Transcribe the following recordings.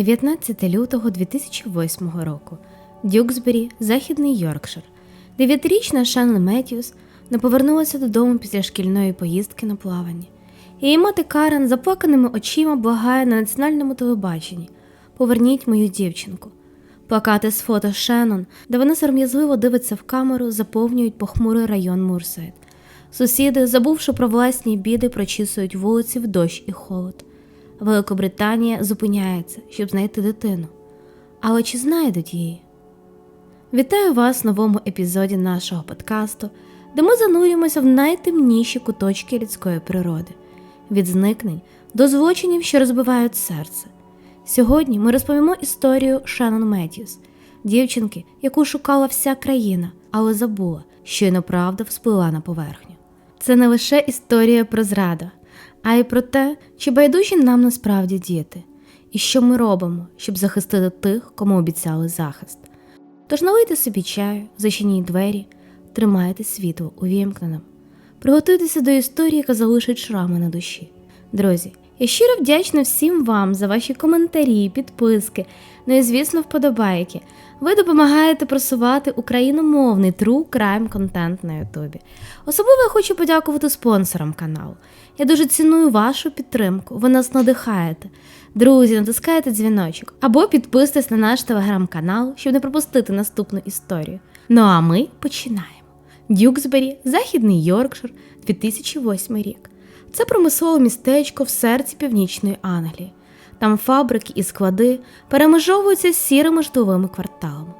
19 лютого 2008 року. Дюксбері, Західний Йоркшир. Дев'ятирічна Шанлі Меттьюс не повернулася додому після шкільної поїздки на плавання. Її мати Карен заплаканими очима благає на національному телебаченні Поверніть мою дівчинку. Плакати з фото Шеннон, де вона сором'язливо дивиться в камеру, заповнюють похмурий район Мурсайд. Сусіди, забувши про власні біди, прочісують вулиці в дощ і холод. Великобританія зупиняється, щоб знайти дитину. Але чи знайдуть її? Вітаю вас в новому епізоді нашого подкасту, де ми занурюємося в найтемніші куточки людської природи, від зникнень до злочинів, що розбивають серце. Сьогодні ми розповімо історію Шеннон Меттьюс, дівчинки, яку шукала вся країна, але забула, що й неправда всплила на поверхню. Це не лише історія про зраду, а й про те, чи байдужі нам насправді діти, і що ми робимо, щоб захистити тих, кому обіцяли захист. Тож налийте собі чаю, зачиніть двері, тримайте світло увімкненим. Приготуйтеся до історії, яка залишить шрами на душі. Друзі, я щиро вдячна всім вам за ваші коментарі, підписки, ну і звісно, вподобайки. Ви допомагаєте просувати україномовний true crime контент на Ютубі. Особливо я хочу подякувати спонсорам каналу. Я дуже ціную вашу підтримку, ви нас надихаєте. Друзі, натискайте дзвіночок або підписуйтесь на наш телеграм-канал, щоб не пропустити наступну історію. Ну а ми починаємо. Дюксбері, Західний Йоркшир, 2008 рік. Це промислове містечко в серці північної Англії. Там фабрики і склади перемежовуються сірими житловими кварталами.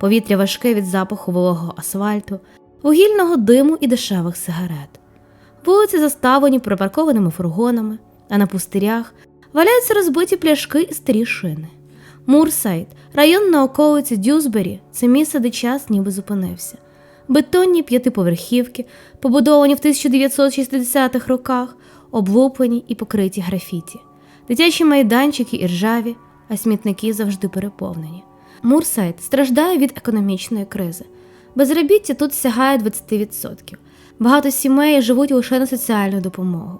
Повітря важке від запаху вологого асфальту, вугільного диму і дешевих сигарет. Вулиці заставлені припаркованими фургонами, а на пустирях валяються розбиті пляшки і старі шини. Мурсайд, район на околиці Дюсбері, це місце, де час ніби зупинився. Бетонні п'ятиповерхівки, побудовані в 1960-х роках, облуплені і покриті графіті, дитячі майданчики і ржаві, а смітники завжди переповнені. Мурсайд страждає від економічної кризи. Безробіття тут сягає 20%. Багато сімей живуть лише на соціальну допомогу.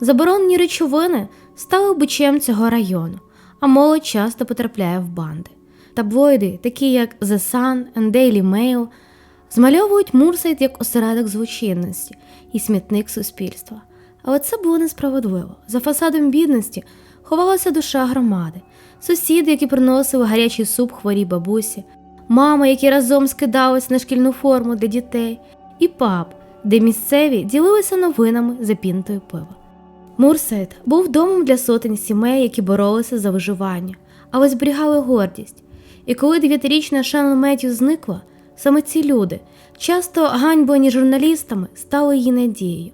Заборонені речовини стали бичем цього району, а молодь часто потрапляє в банди. Таблоїди, такі як The Sun and Daily Mail, змальовують Мурсайд як осередок злочинності і смітник суспільства. Але це було несправедливо. За фасадом бідності ховалася душа громади, сусіди, які приносили гарячий суп хворій бабусі, мами, які разом скидались на шкільну форму для дітей, і паб, де місцеві ділилися новинами за пінтою пива. Мурсайд був домом для сотень сімей, які боролися за виживання, але зберігали гордість. І коли дев'ятирічна Шанл Меттю зникла, саме ці люди, часто ганьблені журналістами, стали її надією.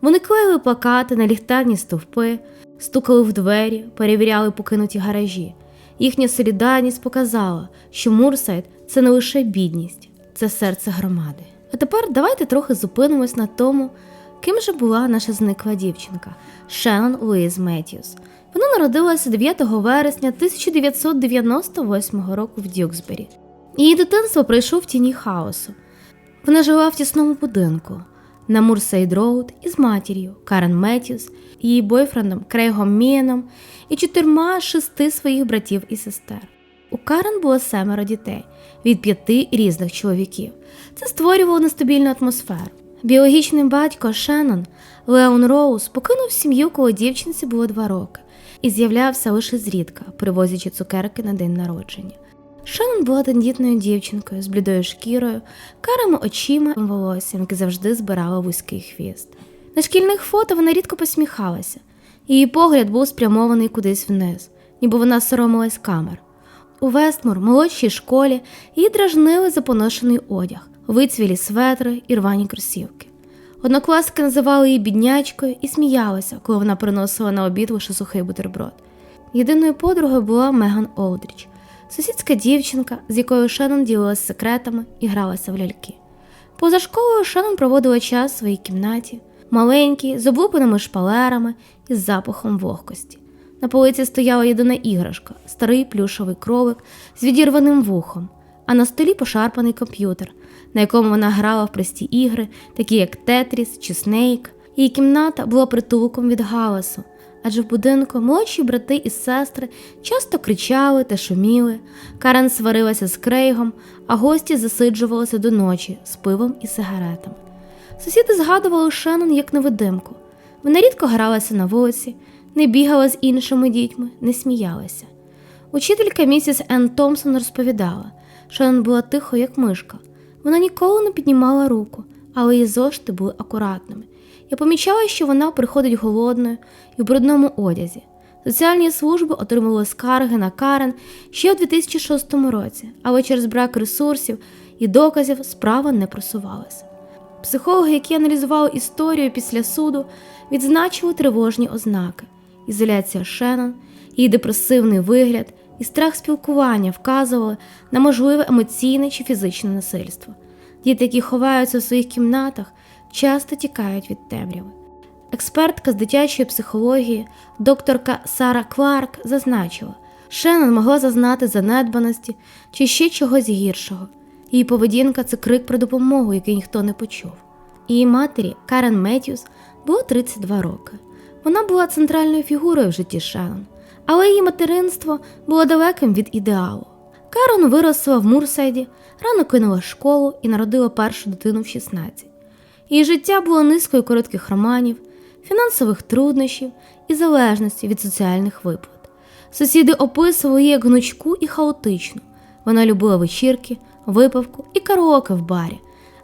Вони клеїли плакати на ліхтарні стовпи, стукали в двері, перевіряли покинуті гаражі. Їхня солідарність показала, що Мурсайд це не лише бідність, це серце громади. А тепер давайте трохи зупинимось на тому, ким же була наша зникла дівчинка Шеннон Луїз Меттьюс. Вона народилася 9 вересня 1998 року в Дюксбері. Її дитинство пройшло в тіні хаосу. Вона жила в тісному будинку на Мурсейд Роуд із матір'ю Карен Меттьюс, її бойфрендом Крейгом Мієном і чотирма шести своїх братів і сестер. У Карен було семеро дітей від п'яти різних чоловіків. Це створювало нестабільну атмосферу. Біологічний батько Шеннон Леон Роуз покинув сім'ю, коли дівчинці було два роки, і з'являвся лише зрідка, привозячи цукерки на день народження. Шеннон була тендітною дівчинкою з блідою шкірою, карими очима і волоссям, яке завжди збирала вузький хвіст. На шкільних фото вона рідко посміхалася, її погляд був спрямований кудись вниз, ніби вона соромилась камер. У Вестмур, молодшій школі, її дражнили за поношений одяг, вицвілі светри і рвані кросівки. Однокласники називали її біднячкою і сміялися, коли вона приносила на обід лише сухий бутерброд. Єдиною подругою була Меган Олдріч, сусідська дівчинка, з якою Шеннон ділилася секретами і гралася в ляльки. Поза школою Шеннон проводила час в своїй кімнаті, маленькій, з облупаними шпалерами і з запахом вогкості. На полиці стояла єдина іграшка, старий плюшовий кролик з відірваним вухом, а на столі пошарпаний комп'ютер, на якому вона грала в прості ігри, такі як Тетріс чи Снейк. Її кімната була притулком від галасу, адже в будинку молодші брати і сестри часто кричали та шуміли. Карен сварилася з Крейгом, а гості засиджувалися до ночі з пивом і сигаретами. Сусіди згадували Шеннон як невидимку. Вона рідко гралася на вулиці, не бігала з іншими дітьми, не сміялася. Учителька місіс Енн Томпсон розповідала, Шеннон була тихо, як мишка. Вона ніколи не піднімала руку, але її зошити були акуратними. Я помічала, що вона приходить голодною і в брудному одязі. Соціальні служби отримували скарги на Карен ще у 2006 році, але через брак ресурсів і доказів справа не просувалася. Психологи, які аналізували історію після суду, відзначили тривожні ознаки: ізоляція Шеннон, її депресивний вигляд і страх спілкування вказували на можливе емоційне чи фізичне насильство. Діти, які ховаються в своїх кімнатах, часто тікають від темряви. Експертка з дитячої психології, докторка Сара Кларк, зазначила, Шеннон могла зазнати занедбаності чи ще чогось гіршого. Її поведінка це крик про допомогу, який ніхто не почув. Її матері Карен Меттьюс було 32 роки. Вона була центральною фігурою в житті Шеннон, але її материнство було далеким від ідеалу. Карен виросла в Мурсайді, рано кинула школу і народила першу дитину в 16. Її життя було низкою коротких романів, фінансових труднощів і залежності від соціальних виплат. Сусіди описували її як гнучку і хаотичну. Вона любила вечірки, випивку і караоке в барі,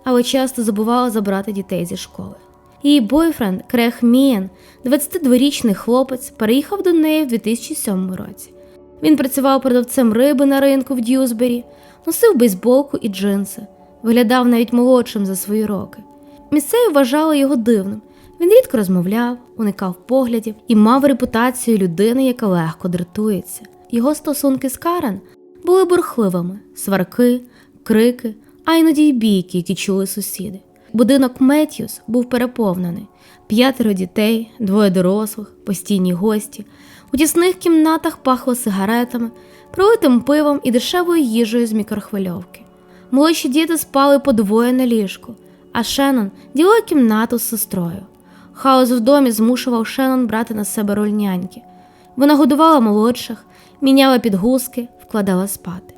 але часто забувала забрати дітей зі школи. Її бойфренд Крег Мієн, 22-річний хлопець, переїхав до неї в 2007 році. Він працював продавцем риби на ринку в Дьюсбері, носив бейсболку і джинси, виглядав навіть молодшим за свої роки. Місцеві вважали його дивним. Він рідко розмовляв, уникав поглядів і мав репутацію людини, яка легко дратується. Його стосунки з Карен були бурхливими, сварки, крики, а іноді й бійки, які чули сусіди. Будинок Меттьюс був переповнений: п'ятеро дітей, двоє дорослих, постійні гості. У тісних кімнатах пахло сигаретами, пролитим пивом і дешевою їжею з мікрохвильовки. Молодші діти спали по двоє на ліжку, а Шеннон ділила кімнату з сестрою. Хаос в домі змушував Шеннон брати на себе роль няньки. Вона годувала молодших, міняла підгузки, вкладала спати.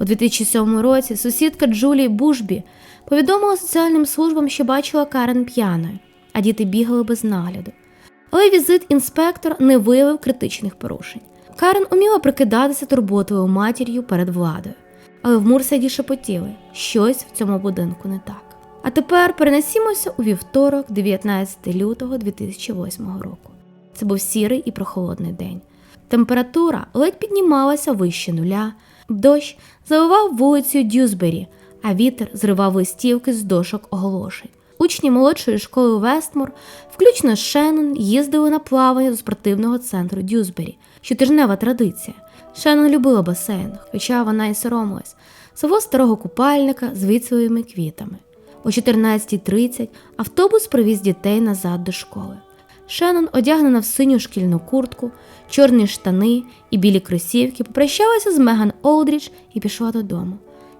У 2007 році сусідка Джулії Бушбі повідомила соціальним службам, що бачила Карен п'яною, а діти бігали без нагляду. Але візит інспектор не виявив критичних порушень. Карен уміла прикидатися турботою матір'ю перед владою, але в Мурсаді шепотіли, щось в цьому будинку не так. А тепер перенесімося у вівторок, 19 лютого 2008 року. Це був сірий і прохолодний день. Температура ледь піднімалася вище нуля, дощ заливав вулицю Дюсбері, а вітер зривав листівки з дошок оголошень. Учні молодшої школи Вестмор, включно Шеннон, їздили на плавання до спортивного центру Дюсбері, щотижнева традиція. Шеннон любила басейн, хоча вона і соромилась, свого старого купальника з вицвілими квітами. О 14.30 автобус привіз дітей назад до школи. Шеннон, одягнена в синю шкільну куртку, чорні штани і білі кросівки, попрощалася з Меган Олдріч і пішла додому.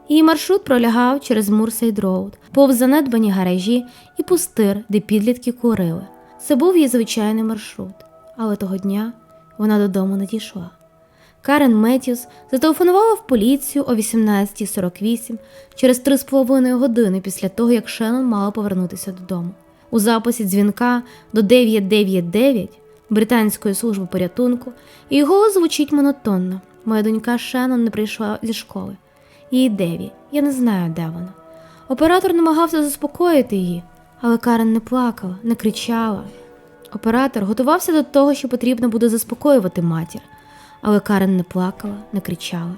Її маршрут пролягав через Мурсейд Роуд, повз занедбані гаражі і пустир, де підлітки курили. Це був її звичайний маршрут, але того дня вона додому не дійшла. Карен Меттьюс зателефонувала в поліцію о 18.48 через 3,5 години після того, як Шеннон мала повернутися додому. У записі дзвінка до 999 британської служби порятунку її голос звучить монотонно. Моя донька Шеннон не прийшла зі школи. Її Деві, я не знаю, де вона. Оператор намагався заспокоїти її, але Карен не плакала, не кричала. Оператор готувався до того, що потрібно буде заспокоювати матір, але Карен не плакала, не кричала.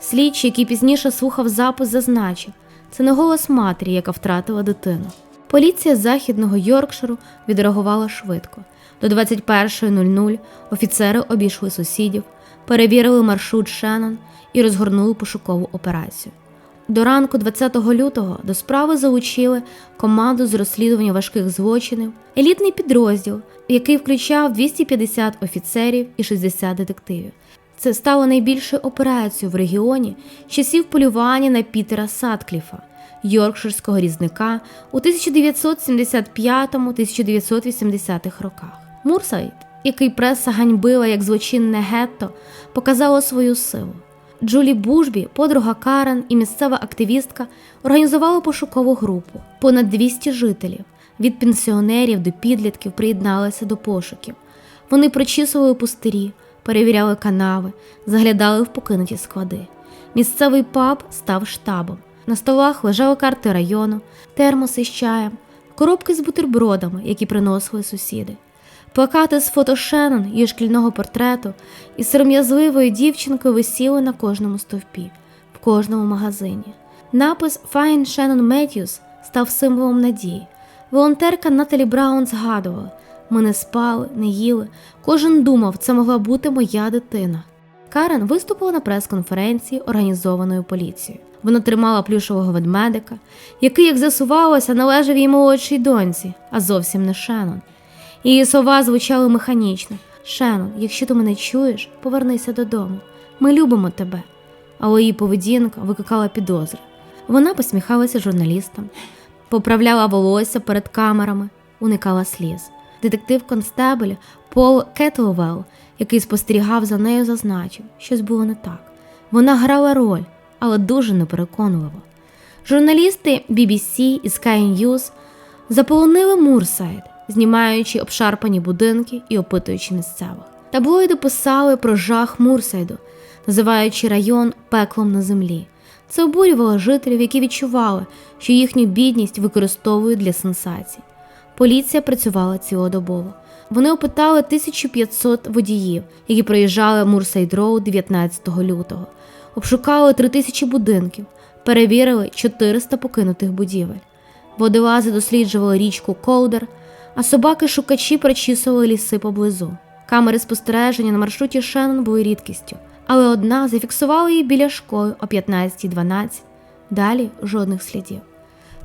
Слідчий, який пізніше слухав запис, зазначив, це не голос матері, яка втратила дитину. Поліція західного Йоркширу відреагувала швидко. До 21.00 офіцери обійшли сусідів, перевірили маршрут Шеннон і розгорнули пошукову операцію. До ранку 20 лютого до справи залучили команду з розслідування важких злочинів, елітний підрозділ, який включав 250 офіцерів і 60 детективів. Це стало найбільшою операцією в регіоні з часів полювання на Пітера Садкліфа, йоркширського різника у 1975-1980-х роках. Мурсайд, який преса ганьбила як злочинне гетто, показало свою силу. Джулі Бужбі, подруга Карен і місцева активістка організували пошукову групу. Понад 200 жителів від пенсіонерів до підлітків приєдналися до пошуків. Вони прочісували пустирі, перевіряли канави, заглядали в покинуті склади. Місцевий паб став штабом. На столах лежали карти району, термоси з чаєм, коробки з бутербродами, які приносили сусіди. Плакати з фото Шеннон, її шкільного портрету і сором'язливою дівчинкою висіли на кожному стовпі, в кожному магазині. Напис Fine Shannon Matthews став символом надії. Волонтерка Наталі Браун згадувала: ми не спали, не їли. Кожен думав, це могла бути моя дитина. Карен виступила на прес-конференції, організованої поліцією. Вона тримала плюшового ведмедика, який, як з'ясувалося, належав їй молодшій доньці, а зовсім не Шеннон. Її слова звучали механічно. Шеннон, якщо ти мене чуєш, повернися додому. Ми любимо тебе. Але її поведінка викликала підозри. Вона посміхалася журналістам, поправляла волосся перед камерами, уникала сліз. Детектив констебель Пол Кетлвелл, який спостерігав за нею, зазначив, щось було не так. Вона грала роль, але дуже непереконливо. Журналісти BBC і Sky News заполонили Мурсайд, знімаючи обшарпані будинки і опитуючи місцевих. Таблоїди писали про жах Мурсайду, називаючи район пеклом на землі. Це обурювало жителів, які відчували, що їхню бідність використовують для сенсацій. Поліція працювала цілодобово. Вони опитали 1500 водіїв, які проїжджали Мурсайд Роуд 19 лютого, обшукали 3000 будинків, перевірили 400 покинутих будівель. Водолази досліджували річку Колдер, а собаки-шукачі прочісували ліси поблизу. Камери спостереження на маршруті Шеннон були рідкістю, але одна зафіксувала її біля школи о 15.12. Далі жодних слідів.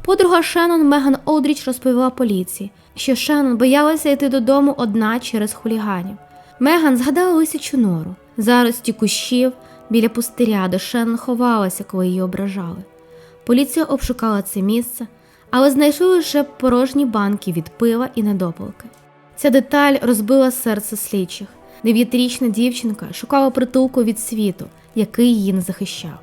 Подруга Шеннон Меган Олдріч розповіла поліції, що Шеннон боялася йти додому одна через хуліганів. Меган згадала лисячу нору, зарості кущів біля пустиря, де Шеннон ховалася, коли її ображали. Поліція обшукала це місце, але знайшли лише порожні банки від пива і недопалки. Ця деталь розбила серце слідчих. Дев'ятирічна дівчинка шукала притулку від світу, який її не захищав.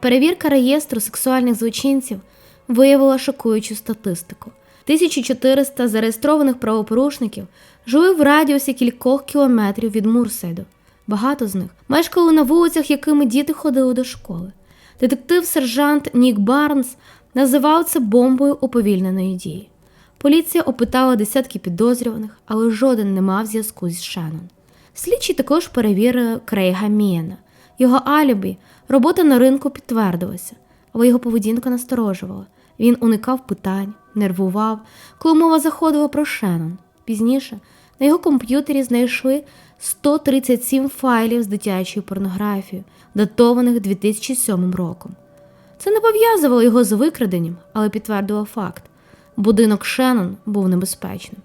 Перевірка реєстру сексуальних злочинців виявила шокуючу статистику. 1400 зареєстрованих правопорушників жили в радіусі кількох кілометрів від Мурсайду. Багато з них мешкали на вулицях, якими діти ходили до школи. Детектив-сержант Нік Барнс називав це бомбою уповільненої дії. Поліція опитала десятки підозрюваних, але жоден не мав зв'язку з Шеннон. Слідчі також перевірили Крейга Мієна. Його алібі, робота на ринку підтвердилася, але його поведінка насторожувала. Він уникав питань, нервував, коли мова заходила про Шеннон. Пізніше на його комп'ютері знайшли 137 файлів з дитячою порнографією, датованих 2007 роком. Це не пов'язувало його з викраденням, але підтвердило факт: будинок Шеннон був небезпечним.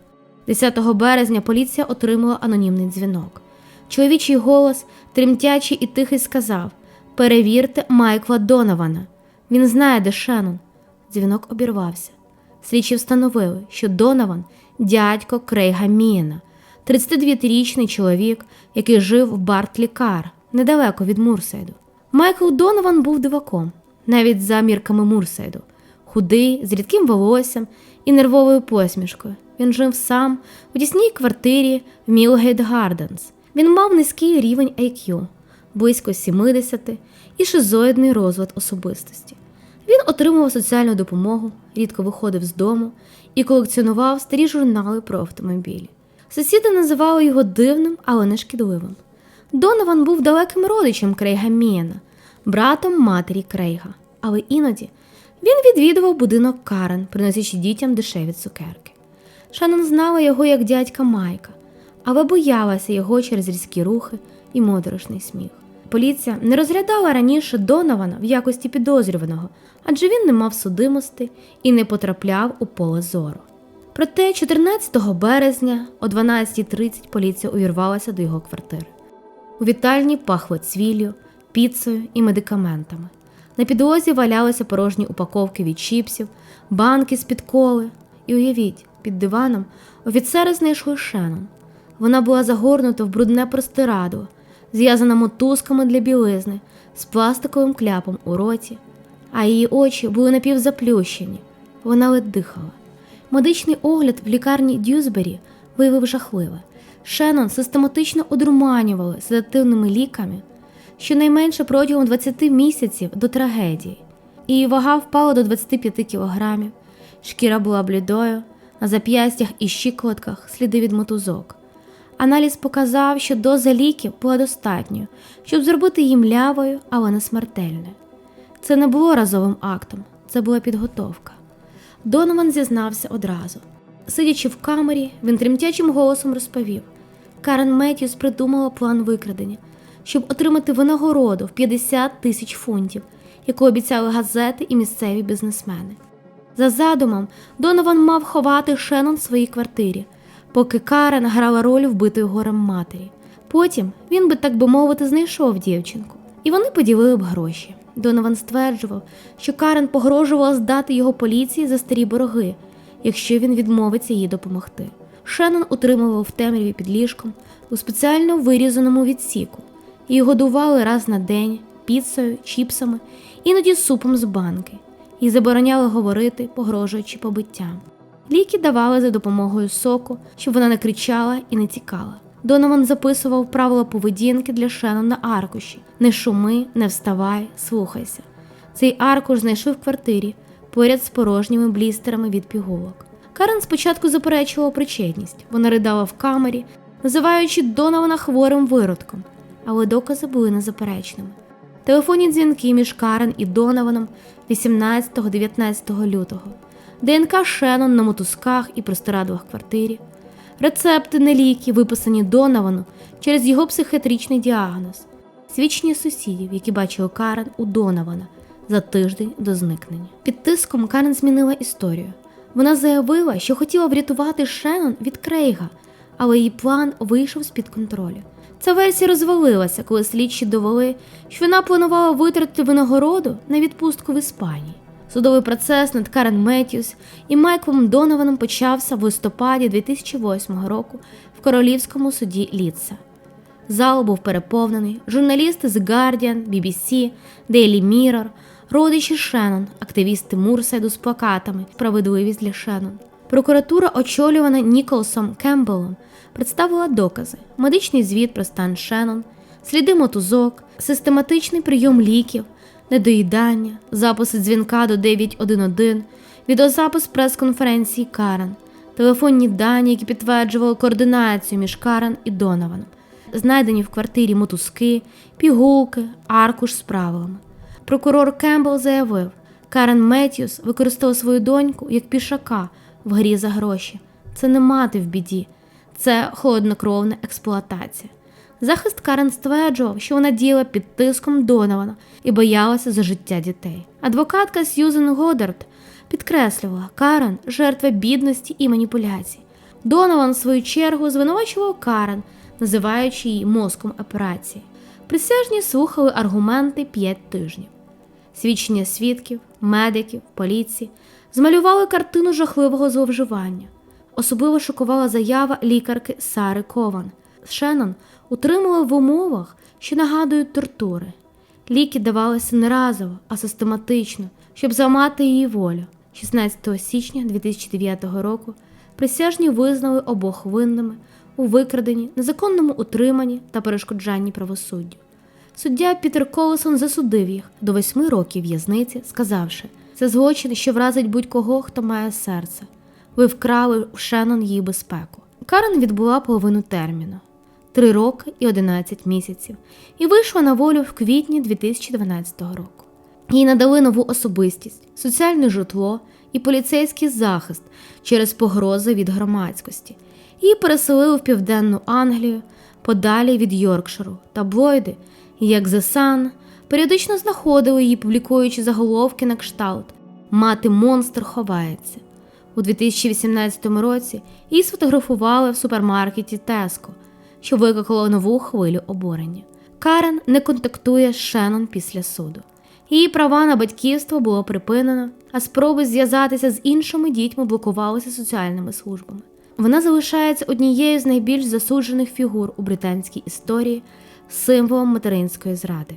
10 березня поліція отримала анонімний дзвінок. Чоловічий голос, тремтячий і тихий, сказав: Перевірте Майкла Донована. Він знає, де Шеннон. Дзвінок обірвався. Слідчі встановили, що Донован дядько Крейга Мієна, 32-річний чоловік, який жив в Бартлі Кар, недалеко від Мурсайду. Майкл Донован був диваком, навіть за мірками Мурсайду, худий, з рідким волоссям і нервовою посмішкою. Він жив сам у тісній квартирі в Мілгейт Гарденс. Він мав низький рівень IQ, близько 70 і шизоїдний розлад особистості. Він отримував соціальну допомогу, рідко виходив з дому і колекціонував старі журнали про автомобілі. Сусіди називали його дивним, але не шкідливим. Донован був далеким родичем Крейга Мієна, братом матері Крейга, але іноді він відвідував будинок Карен, приносячи дітям дешеві цукерки. Шанон знала його як дядька Майка, але боялася його через різкі рухи і моторошний сміх. Поліція не розглядала раніше Донована в якості підозрюваного, адже він не мав судимості і не потрапляв у поле зору. Проте 14 березня о 12.30 поліція увірвалася до його квартири. У вітальні пахло цвіллю, піцею і медикаментами. На підлозі валялися порожні упаковки від чіпсів, банки з-під коли. І уявіть, під диваном офіцери знайшли Шеннон. Вона була загорнута в брудне простирадло, зв'язана мотузками для білизни з пластиковим кляпом у роті, а її очі були напівзаплющені. Вона ледь дихала. Медичний огляд в лікарні Дюзбері виявив жахливе. Шеннон систематично одруманювали седативними ліками щонайменше протягом 20 місяців до трагедії. Її вага впала до 25 кілограмів, шкіра була блідою, на зап'ястях і щиколотках сліди від мотузок. Аналіз показав, що доза ліків була достатньою, щоб зробити її млявою, але не смертельною. Це не було разовим актом, це була підготовка. Донован зізнався одразу. Сидячи в камері, він тремтячим голосом розповів: Карен Меттьюс придумала план викрадення, щоб отримати винагороду в 50 тисяч фунтів, яку обіцяли газети і місцеві бізнесмени. За задумом, Донован мав ховати Шеннон в своїй квартирі, поки Карен грала роль вбитої горем матері. Потім він би, так би мовити, знайшов дівчинку, і вони поділили б гроші. Донован стверджував, що Карен погрожувала здати його поліції за старі борги, якщо він відмовиться їй допомогти. Шеннон утримував в темряві під ліжком у спеціально вирізаному відсіку і годували раз на день піцею, чіпсами, іноді супом з банки, і забороняли говорити, погрожуючи побиттям. Ліки давали за допомогою соку, щоб вона не кричала і не тікала. Донован записував правила поведінки для Шеннон на аркуші: не шуми, не вставай, слухайся. Цей аркуш знайшли в квартирі поряд з порожніми блістерами від пігулок. Карен спочатку заперечувала причетність. Вона ридала в камері, називаючи Донована хворим виродком, але докази були незаперечними. Телефонні дзвінки між Карен і Донованом 18-19 лютого, ДНК Шеннон на мотузках і простирадлах квартирі, рецепти на ліки, виписані Доновану через його психіатричний діагноз, свідчення сусідів, які бачили Карен у Донована за тиждень до зникнення. Під тиском Карен змінила історію. Вона заявила, що хотіла врятувати Шеннон від Крейга, але її план вийшов з-під контролю. Ця версія розвалилася, коли слідчі довели, що вона планувала витратити винагороду на відпустку в Іспанії. Судовий процес над Карен Меттьюс і Майклом Донованом почався в листопаді 2008 року в королівському суді Літса. Зал був переповнений. Журналісти з Guardian, BBC, Daily Mirror, родичі Шеннон, активісти Мурсайду з плакатами Справедливість для Шеннон. Прокуратура, очолювана Ніколсом Кембелом, представила докази: медичний звіт про стан Шеннон, сліди мотузок, систематичний прийом ліків, недоїдання, записи дзвінка до 911, відеозапис прес-конференції Карен, телефонні дані, які підтверджували координацію між Карен і Донованом, знайдені в квартирі мотузки, пігулки, аркуш з правилами. Прокурор Кембл заявив, Карен Меттьюс використала свою доньку як пішака в грі за гроші. Це не мати в біді, це холоднокровна експлуатація. Захист Карен стверджував, що вона діяла під тиском Донована і боялася за життя дітей. Адвокатка Сьюзен Годард підкреслювала, Карен жертва бідності і маніпуляцій. Донован, в свою чергу, звинувачував Карен, називаючи її мозком операції. Присяжні слухали аргументи п'ять тижнів. Свідчення свідків, медиків, поліції змалювали картину жахливого зловживання. Особливо шокувала заява лікарки Сари Кован. Шеннон утримували в умовах, що нагадують тортури. Ліки давалися не разово, а систематично, щоб зламати її волю. 16 січня 2009 року присяжні визнали обох винними у викраденні, незаконному утриманні та перешкоджанні правосуддю. Суддя Пітер Колесон засудив їх до восьми років в'язниці, сказавши, це злочин, що вразить будь-кого, хто має серце. Ви вкрали в Шеннон її безпеку. Карен відбула половину терміну три роки і 11 місяців, і вийшла на волю в квітні 2012 року. Їй надали нову особистість, соціальне житло і поліцейський захист через погрози від громадськості. Її переселили в південну Англію, подалі від Йоркширу. Таблоїди, як The Sun, періодично знаходили її, публікуючи заголовки на кшталт Мати монстр ховається. У 2018 році її сфотографували в супермаркеті Теско, що викликало нову хвилю обурення. Карен не контактує з Шеннон після суду. Її права на батьківство було припинено, а спроби зв'язатися з іншими дітьми блокувалися соціальними службами. вона залишається однією з найбільш засуджених фігур у британській історії, символом материнської зради.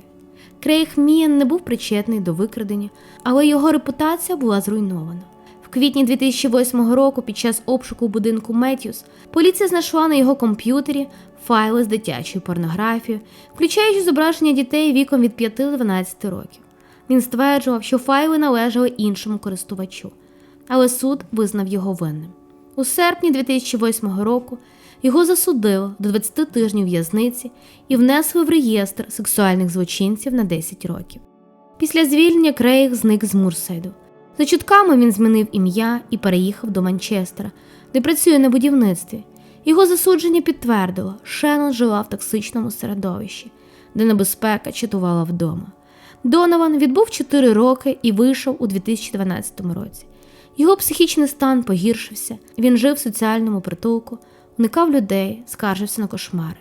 Крейг Мієн не був причетний до викрадення, але його репутація була зруйнована. Квітні 2008 року, під час обшуку будинку Меттьюс, поліція знайшла на його комп'ютері файли з дитячою порнографією, включаючи зображення дітей віком від 5 до 12 років. Він стверджував, що файли належали іншому користувачу, але суд визнав його винним. У серпні 2008 року його засудили до 20 тижнів в'язниці і внесли в реєстр сексуальних злочинців на 10 років. Після звільнення Крейг зник з Мурсайду. За чутками він змінив ім'я і переїхав до Манчестера, де працює на будівництві. Його засудження підтвердило, Шеннон жила в токсичному середовищі, де небезпека чатувала вдома. Донован відбув 4 роки і вийшов у 2012 році. Його психічний стан погіршився, він жив в соціальному притулку, уникав людей, скаржився на кошмари.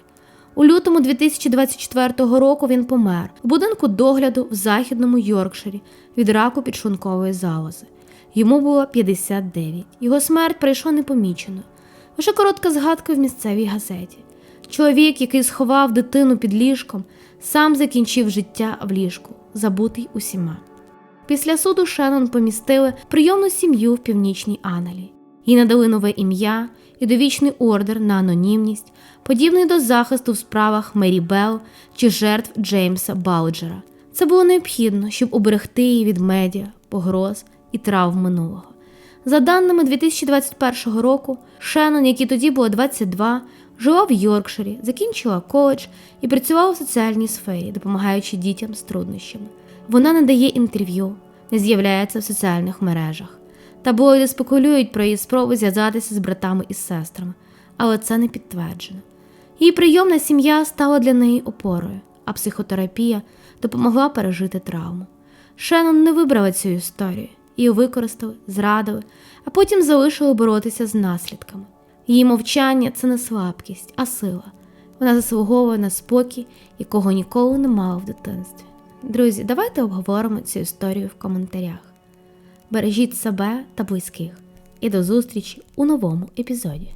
У лютому 2024 року він помер в будинку догляду в західному Йоркширі від раку підшлункової залози. Йому було 59. Його смерть пройшла непомічено. Лише коротка згадка в місцевій газеті. Чоловік, який сховав дитину під ліжком, сам закінчив життя в ліжку, забутий усіма. Після суду Шеннон помістили прийомну сім'ю в північній Англії. Їй надали нове ім'я і довічний ордер на анонімність, подібний до захисту в справах Мері Белл чи жертв Джеймса Бауджера. Це було необхідно, щоб уберегти її від медіа, погроз і травм минулого. За даними 2021 року, Шеннон, якій тоді було 22, жила в Йоркширі, закінчила коледж і працювала в соціальній сфері, допомагаючи дітям з труднощами. Вона не дає інтерв'ю, не з'являється в соціальних мережах. Таблоїди спекулюють про її спроби зв'язатися з братами і сестрами, але це не підтверджено. Її прийомна сім'я стала для неї опорою, а психотерапія допомогла пережити травму. Шеннон не вибрала цю історію, її використали, зрадили, а потім залишили боротися з наслідками. Її мовчання це не слабкість, а сила. Вона заслуговує на спокій, якого ніколи не мала в дитинстві. Друзі, давайте обговоримо цю історію в коментарях. Бережіть себе та близьких і до зустрічі у новому епізоді.